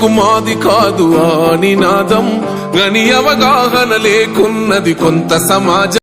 నాకు మాది కాదు ఆ నినాదం. గని అవగాహన లేకున్నది కొంత సమాజం